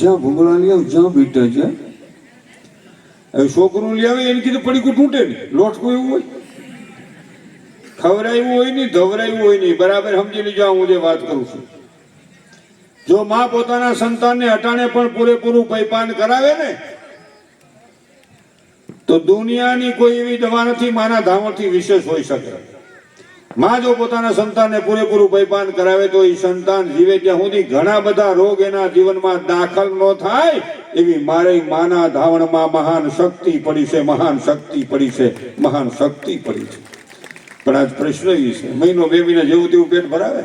જ્યાં ભૂંગળા લઈ આવ, જ્યાં બેઠા જ્યાં. હવે છોકરું લઈ આવે, એને કીધું પડીકું તૂટે નહીં. લોટકું એવું હોય? ખવરાયું હોય નહીં, ધવરાયું હોય નહીં. બરાબર સમજી લીજો હું જે વાત કરું છું. જો માં પોતાના સંતાનને હટાણે પણ પૂરેપૂરું પૈપાન કરાવે ને, તો દુનિયાની કોઈ એવી દવા નથી, માના ધામથી વિશેષ હોઈ શકે. માં જો પોતાના સંતાનને પૂરેપૂરું પૈપાન કરાવે તો એ સંતાન જીવે ત્યાં સુધી ઘણા બધા રોગ એના જીવનમાં દાખલ ન થાય એવી મારે માના ધાવણમાં મહાન શક્તિ પડી છે, મહાન શક્તિ પડી છે, મહાન શક્તિ પડી છે. પણ આજ પ્રશ્ન એ છે, મહિનો બે મહિના જેવું તેવું પેટ ભરાવે?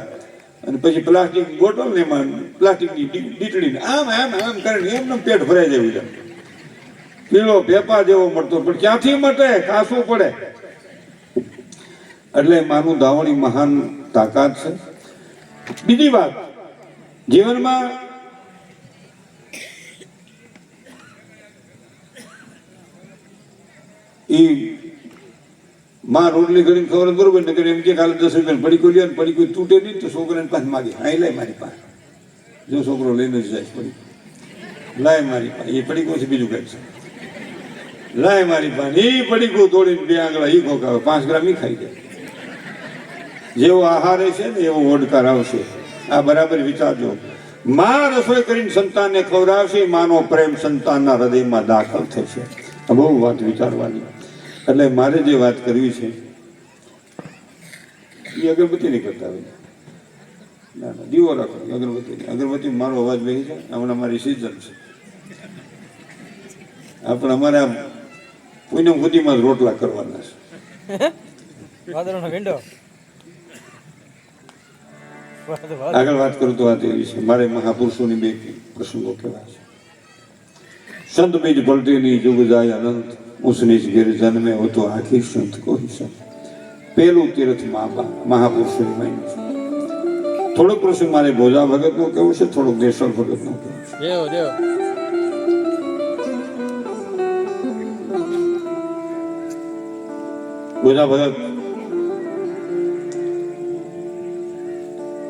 અને પછી પ્લાસ્ટિક બોટલ ને એમાં પ્લાસ્ટિકની ડીટડીને આમ આમ આમ કરીને એમને પેટ ભરાઈ જાય છે પીળો ભેપા જેવો મળતો, પણ ક્યાંથી મટે? કાસું પડે. એટલે મારું ધાવણી મહાન તાકાત છે. બીજી વાત, જીવનમાં એ માં રોટલી કરીને ખબર બરોબર ને એમ કે કાલે દસ રૂપિયા પડીકું લે પડી કોઈ તૂટે નહીં તો છોકરાને પાસે માગી. અહીં લાય મારી પાસે. જો છોકરો લઈને જ જાય પડી લાય મારી પાસે. એ પડીકું છે, બીજું કઈ છે. લાય મારી પાસે. એ પડી કોઈ તોડીને બે આંગળા એ ખોકાવે પાંચ ગ્રામ એ ખાઈ જાય. જેવો આહાર છે ને એવો ઓડકાર આવશે. આ બરાબર વિચારજો. માં રસોઈ કરીને સંતાનને ખવડાવશે, માનો પ્રેમ સંતાનના હૃદયમાં દાખલ થશે. આ બહુ વાત વિચારવાની. એટલે મારે જે વાત કરવી છે, એ અગરબત્તી નહીં કરતા ના ના, દીવો રાખો અગરબત્તી અગરબત્તી મારો અવાજ બે છે હમણાં મારી સિઝન છે. આપણે અમારા પૂનમ સુધીમાં રોટલા કરવાના છે. વાદળનો વિંડો આગળ વાત કરું તો આ એવી છે મારે મહાપુરુષોની બે પ્રસંગો કહેવાય છે. સંત બીજ પલટીની જુગ જાય અનંત ઉસની જ ઘેર જન્મે હો તો આખી સંત કોઈ સંત પેલું તીર્થ મા મહાપુરુષોની મહિનો છે. થોડોક પ્રસંગ મારે ભોજા ભગતનો કેવું છે થોડોક દેશલ ભગતનો કેવું છે. દેવ દેવ. ભોજા ભગત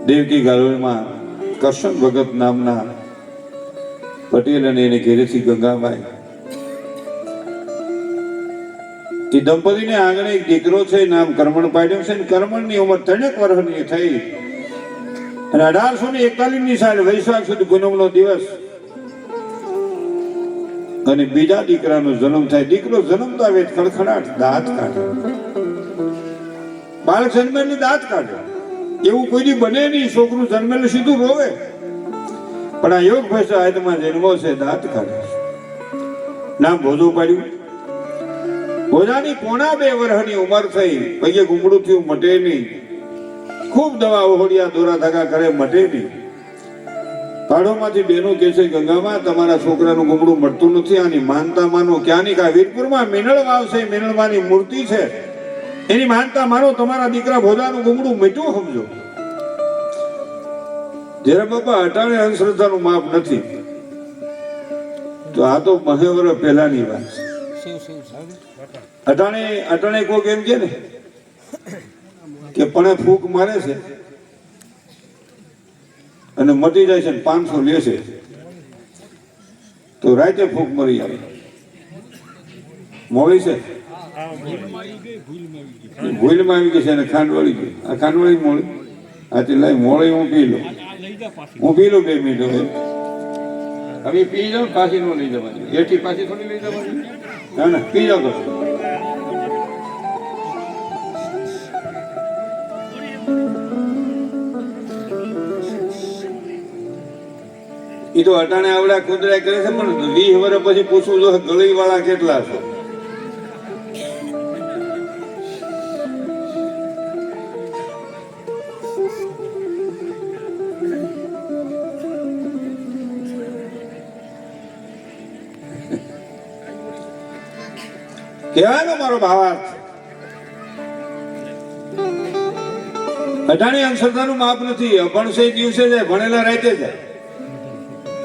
દેવકી ગાળોળમાં કરશન ભગત નામના પટેલ અને એને ઘેરેથી ગંગાબાઈ એ દંપતીને આંગણે એક દીકરો છે, નામ કરમણ પાડ્યો છે કરમણની ઉંમર ત્રણેક વર્ષની થઈ. અને અઢારસો ને એકતાલીસની સાલ વૈશાખ સુધી પૂનમનો દિવસ. અને બીજા દીકરાનો જન્મ થાય. દીકરો જન્મતા વેત ખડખડાટ દાંત કાઢે. બાળક જન્મે દાંત કાઢે. એવું કોઈ બને નહીં. છોકરું જન્મેલું સીધું રોવે. પણ આ યોગ ભાષા આયતમાં જન્મો છે, દાંત કાઢે. નામ ભોજું પાડ્યું. ભોજાની પોણા બે વર્ષની ઉંમર થઈ. પૈયે ગુમડું થયું, મટે નહીં. ખૂબ દવા ઓહળિયા, દોરા ધાગા કરે, મટે નહીં. પાડોમાંથી બેનો કે છે, ગંગામાં તમારા છોકરાનું ગુમડું મળતું નથી. આની માનતા માનો. ક્યાંની કા? વીરપુરમાં મિનળ વાવ છે મિનળમાંની મૂર્તિ છે. એની માનતા માનો તમારા દીકરા ભોજાનું ગુમડું મીઠું સમજો. જયારે બાપા અટાણે અંધશ્રદ્ધાનું માપ નથી તો આ તો મહેવર પહેલાની વાત છે. અટાણે અટાણે કોઈક એમ કે ને કે પણ ફૂક મારે છે અને મટી જાય છે ને પાંચસો લે છે તો રાતે ફૂક મરી આવે. મોડી છે? ભૂલમાં આવી ગઈ છે અને ખાંડવાળી ગઈ. આ ખાંડવાળી મોડી તે લઈ મોડી હું પી લઉં હું પી લઉં બે મિનિટ હવે. હવે પી જાઉં પાછી નો લઈ જવાની. એટી પાછી થોડી લઈ જવાની. ના ના, પી જાઓ તો. એ તો અટાણે આવડા કુદરા કરે છે પણ વીસ વર્ષ પછી પૂછવું જો ગળી વાળા કેટલા છો. કહેવાનો મારો ભાવાર્થ. અઢાણી અંધશ્રદ્ધાનું માપ નથી. અભણસે દિવસે જાય, ભણેલા રાતે જાય.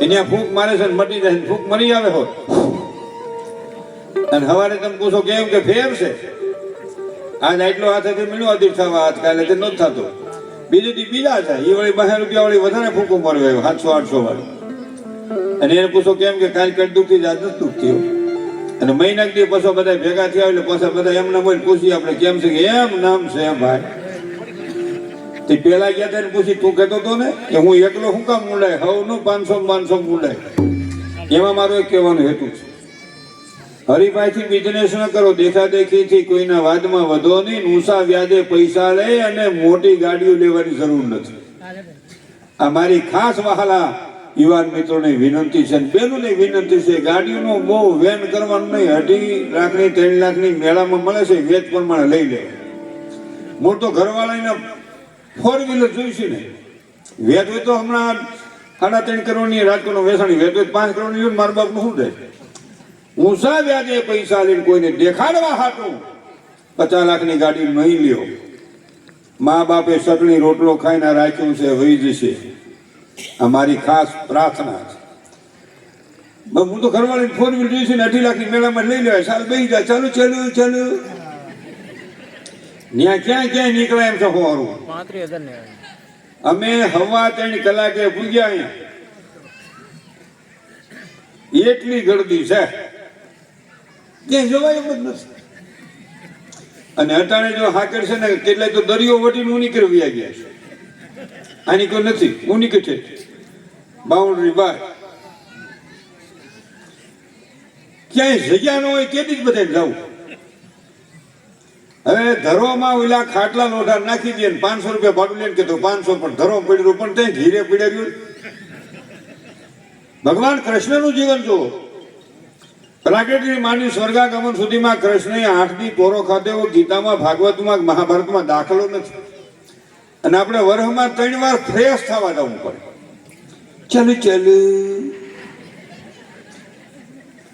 અહીંયા ફૂંક મારે છે મટી જાય ફૂંક મરી આવે હોત. અને હવારે તમે પૂછો કેમ કે ફેર છે? આજ આટલો હાથેથી મળ્યો અધીર થવા હાથ કાલે તે નથી થતો. બીજું દી બીજા છે એ વળી બહાર રૂપિયા વાળી વધારે ફૂંકો મારવા આવ્યો સાતસો, આઠસો વાળી. અને એને પૂછો કેમ કે કાલ કઈ દુખી આજ નથી દુખતી હો. અને મહિના દી પછી બધા ભેગા થયા એટલે પાછા બધા એમને બોલ પૂછી આપણે કેમ છે કે એમ નામ છે એમ ભાઈ. તે પેલા ગયા ત્યારે પૂછી તું કહેતો હતો ને કે હું એકલો શું કામ મૂંડાય? હવનું પાંચસો પાંચસો મુંડાય. એમાં મારો એક કહેવાનો હેતુ છે. હરિભાઈથી બિઝનેસ ન કરો દેખા દેખીથી કોઈના વાદમાં વધો નહીં ઊંસા વ્યાજે પૈસા લે અને મોટી ગાડીઓ લેવાની જરૂર નથી. આ મારી ખાસ વહાલા યુવાન મિત્રોને વિનંતી છે બેનોને વિનંતી છે, ગાડીઓનો બહુ વેન કરવાનું નહીં. અઢી લાખની, ત્રણ લાખની મેળામાં મળે છે, વેચ પ્રમાણે લઈ લે. મોટો ઘરવાળાને ફોર વ્હીલર જોઈશે ને? વેચ હોય તો હમણાં સાડા ત્રણ કરોડની રાજકોટનો વેચાણી. વેચ હોય પાંચ કરોડની મારા બાપનું શું થાય ઊંચા વ્યાજે પૈસા લઈને કોઈને દેખાડવા હાટું? પચાસ લાખની ગાડી નહીં લ્યો. મા બાપે ચટણી રોટલો ખાઈને રાખ્યું છે, વહી જશે. આ મારી ખાસ પ્રાર્થના છે. હું તો ઘરવાળીને ફોન વ્હીલ જોઈશે ને અઢી લાખની મેળામાં લઈ લેવાય સાલ બેસી જાય ચાલુ ચાલુ ચાલુ. ત્યાં ક્યાં ક્યાં નીકળે એમ છે હોવાનું અમે હવા ત્રણ કલાકે પૂગ્યા અહીંયા. એટલી ગળદી છે. ક્યાંય જવાય એમ જ નથી. અને અટાણે જો હાકર છે ને, કેટલાય તો દરિયો વટીને ઉની કરવી ગયા છે. આની કોઈ નથી છે. બાઉન્ડ્રી બાર ક્યાંય જગ્યા ન હોય તેથી જ બધા જવું હવે ધરોમાં ઓલા ખાટલા લોઢા નાખી દે પાંચસો રૂપિયા ભાડું કે તો પાંચસો, પણ ધરો પડ્યું પણ ત્યાં ધીરે પડ્યા ગયું ભગવાન કૃષ્ણનું જીવન જુઓ. પ્રાકૃતિક માની સ્વર્ગાગમન સુધીમાં કૃષ્ણએ આઠની પોરો ખાધેવો, ગીતામાં, ભાગવતમાં, મહાભારતમાં દાખલો નથી. અને આપણે વર્ષમાં ત્રણ વાર ફ્રેશ થવા જવું પડે. ચાલુ ચાલુ.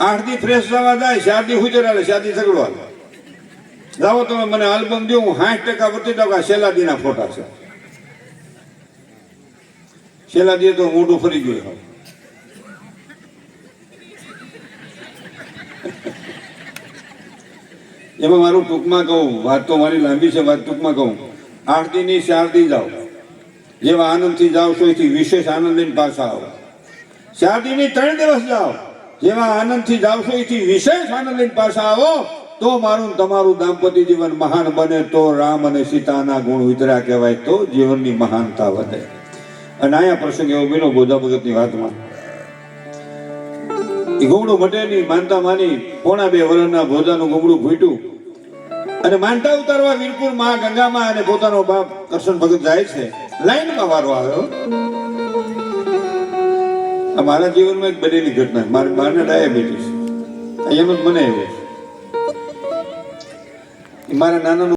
આઠથી ફ્રેશ થવા જાય ચાર હુજર હાલે ચાર દી ઝઘડો લાવો તમે મને આલ્બમ દો હું સાઠ ટકા વર્તી દઉં શેલાદીના દીના ફોટા છે. શેલાદીએ તો મોઢું ફરી ગયું હવે. એમાં મારું ટૂંકમાં કહું વાત તો મારી લાંબી છે વાત ટૂંકમાં કહું. આઠ દી ની ચાર જાઓ. જેવા આનંદથી જાઓ છો એથી વિશેષ આનંદ પાછા આવો. ચાર દી ત્રણ દિવસ જાઓ. જેવા આનંદથી જાઓ છો એથી વિશેષ આનંદ પાછા આવો. તો મારું તમારું દાંપત્ય જીવન મહાન બને, તો રામ અને સીતાના ગુણ વિતરા કહેવાય, તો જીવનની મહાનતા વધે. અને અહીંયા પ્રસંગ એવો બન્યો ગોધા ભગતની વાતમાં. એ ગોમડું મટેની માનતા માની પોણા બે વર્ષના ભોજાનું ઘૂમડું ફૂટ્યું. અને માનતા ઉતારવા વીરપુરમાં ગંગામાં અને પોતાનો બાપ કરશન ભગત જાય છે. લાઈનમાં વારો આવ્યો. આ મારા જીવનમાં એક બનેલી ઘટના મારા બાને ડાયાબિટીસ એમ જ મને એવું મારા નાનાનો